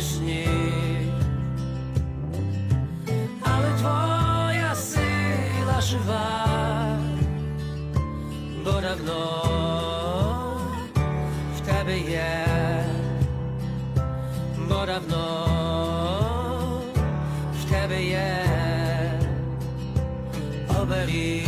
сніг але твоя сила жива, бо давно в тебе є, бо давно в тебе є оберіг.